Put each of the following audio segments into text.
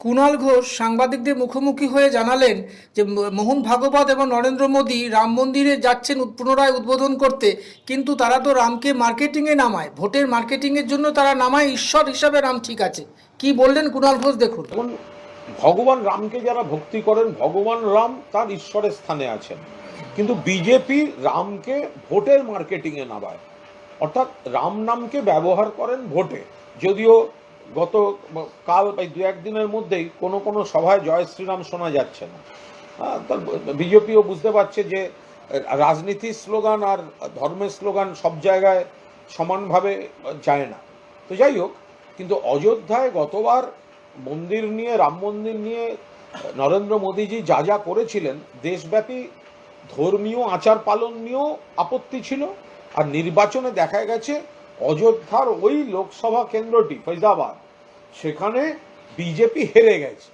কুণাল ঘোষ সাংবাদিকদের মুখোমুখি হয়ে জানালেন যে মোহন ভাগবত এবং নরেন্দ্র মোদী রাম মন্দিরে যাচ্ছেন পুনরায় উদ্বোধন করতে। কিন্তু তারা তো রামকে মার্কেটিংয়ে নামায়। ভোটের মার্কেটিংয়ের জন্য তারা নামায়। ঈশ্বর হিসাবে রাম ঠিক আছে। কি বললেন কুণাল ঘোষ দেখুন, ভগবান রামকে যারা ভক্তি করেন, ভগবান রাম তার ঈশ্বরের স্থানে আছেন। কিন্তু বিজেপি রামকে ভোটের মার্কেটিংয়ে নামায়। অর্থাৎ রাম নামকে ব্যবহার করেন ভোটে। যদিও গত কাল বা দু একদিনের মধ্যেই কোনো কোনো সভায় জয় শ্রীরাম শোনা যাচ্ছে না। বিজেপিও বুঝতে পারছে যে, রাজনীতির স্লোগান আর ধর্মের স্লোগান সব জায়গায় সমানভাবে যায় না। তো যাই হোক, কিন্তু অযোধ্যায় গতবার মন্দির নিয়ে, রাম মন্দির নিয়ে নরেন্দ্র মোদীজি যা যা করেছিলেন, দেশব্যাপী ধর্মীয় আচার পালন নিয়েও আপত্তি ছিল। আর নির্বাচনে দেখা গেছে অযোধ্যার ওই লোকসভা কেন্দ্রটি ফৈজাবাদ সেখানে বিজেপি হেরে গেছে।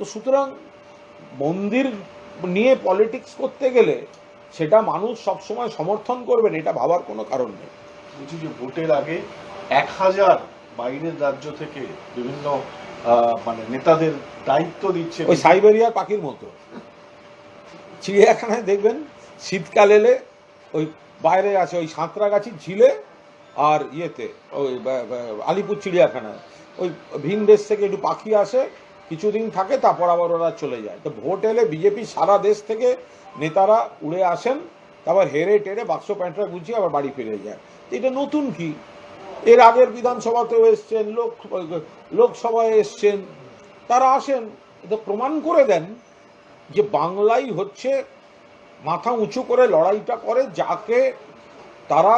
তো সুতরাং মন্দির নিয়ে পলিটিক্স করতে গেলে সেটা মানুষ সবসময় সমর্থন করবেন এটা ভাবার কোনো কারণ নেই। বলছি যে ভোটের আগে এক হাজার বাইরের রাজ্য থেকে বিভিন্ন মানে নেতাদের দায়িত্ব দিচ্ছে ওই সাইবেরিয়ার পাখির মতো। চিড়িয়াখানায় দেখবেন শীতকাল এলে ওই বাইরে আছে ওই সাঁতরাগাছির ঝিলে আর ইয়েতে, ওই আলিপুর চিড়িয়াখানায় ওই ভিন দেশ থেকে একটু পাখি আসে, কিছুদিন থাকে, তারপর আবার ওরা চলে যায়। তো ভোট এলে বিজেপি সারা দেশ থেকে নেতারা উড়ে আসেন, তারপর হেরে টেরে বাক্স প্যান্টরা গুছিয়ে আবার বাড়ি ফিরে যায়। তো এটা নতুন কি? এর আগের বিধানসভাতেও এসছেন, লোক, লোকসভায় এসছেন, তারা আসেন, এটা প্রমাণ করে দেন যে বাংলাই হচ্ছে মাথা উঁচু করে লড়াইটা করে, যাকে তারা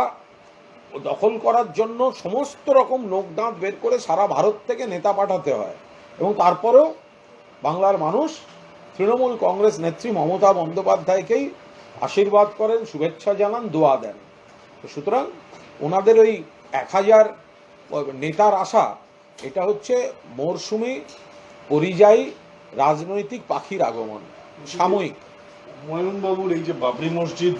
দখল করার জন্য সমস্ত রকম লোকদাঁত বের করে সারা ভারত থেকে নেতা পাঠাতে হয়। এবং তারপরেও বাংলার মানুষ, তৃণমূল কংগ্রেস নেত্রী মমতা বন্দ্যোপাধ্যায়কেই আশীর্বাদ করেন, শুভেচ্ছা জানান, দোয়া দেন। সুতরাং ওনাদের ওই এক হাজার নেতার আশা, এটা হচ্ছে মরশুমি পরিযায়ী রাজনৈতিক পাখির আগমন, সাময়িক। হুমায়ুন এই যে বাবরি মসজিদ